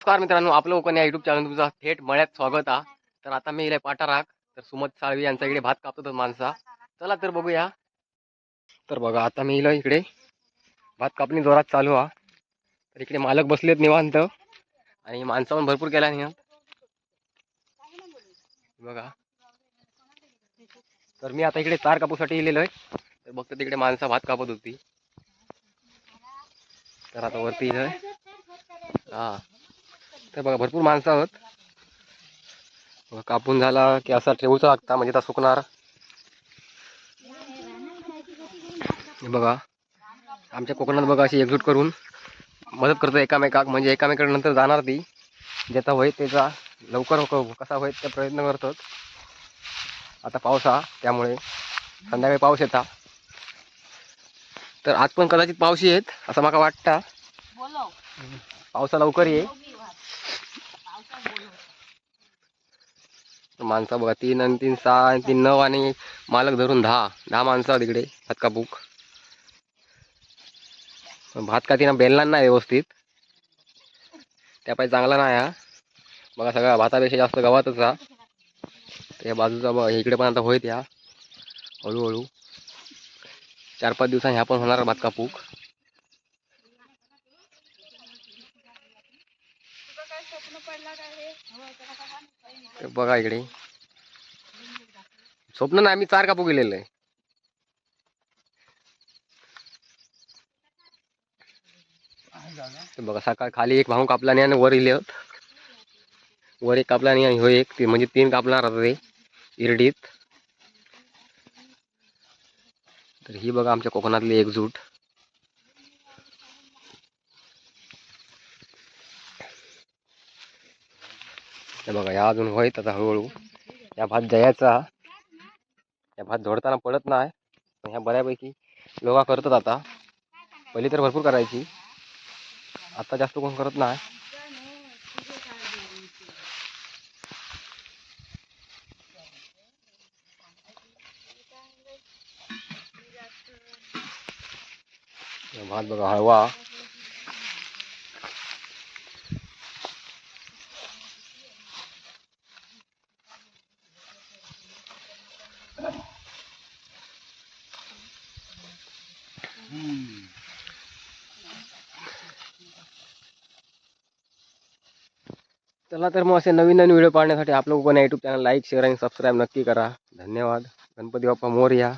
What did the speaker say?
नमस्कार मित्रांनो आपलं कोकण या युट्यूब चॅनल तुमचं थेट मळ्यात स्वागत आहे तर आता मी इले पाठाराख तर सुमत साळवी यांचा इकडे भात कापतो माणसा. चला तर बघूया. तर बघा आता मी इलो इकडे भात कापणी जोरात चालू हा तर इकडे मालक बसलेत निवांत. आणि माणसं पण भरपूर केला नाही बघा. तर मी आता इकडे तार कापूसाठी इलेलो आहे. तर बघतो तिकडे माणसं भात कापत होती. तर आता वरती इथं हा. तर बघा भरपूर माणसं आहोत. बघा, कापून झाला की असा ठेवूचा लागता म्हणजे त्या सुकणार. बघा आमच्या कोकणात बघा अशी एकजूट करून मदत करतो एकामेकाक म्हणजे एकामेकाकडे नंतर जाणार ती. ज्याचा होईल त्याचा लवकर कसा होईल ते प्रयत्न करतात. आता पाऊस हा त्यामुळे संध्याकाळी पाऊस येता. तर आज पण कदाचित पाऊस येत असं मला वाटतं. पावसा लवकर ये. माणसं बघा तीन आणि तीन सहा आणि तीन नऊ आणि मालक धरून दहा. दहा माणसं तिकडे भात कापूक भात का तिनं बेलणार नाही व्यवस्थित. त्या पाहिजे चांगला नाही हा. बघा सगळा भातापेक्षा जास्त गव्हातच हा. त्या बाजूचा बघा इकडे पण आता होईत या. हळूहळू. चार पाच दिवसांनी ह्या पण होणार भात कापूक पडला बघा इकडे. स्वप्न ना आम्ही चार कापू गेलेलं आहे. बघा सकाळ खाली एक भाऊ कापला नाही आणि वर इले. वर एक कापला नाही आणि हो एक ते म्हणजे तीन कापणार आता ते इरडीत. तर ही बघा आमच्या कोकणातली एकजूट. हे बघा या अजून होईत आता हळूहळू. या भात जयाचा या भात झोडताना पडत नाही. पण ह्या बऱ्यापैकी लोका करतात आता. पहिली तर भरपूर करायची. आता जास्त कोण करत नाही. भात बघा हळवा. चला तर मग असे नवीन नवीन व्हिडिओ पाहण्यासाठी आपलं कोण यूट्यूब चॅनल लाईक शेअर आणि सबस्क्राईब नक्की करा. धन्यवाद. गणपती बाप्पा मोरया.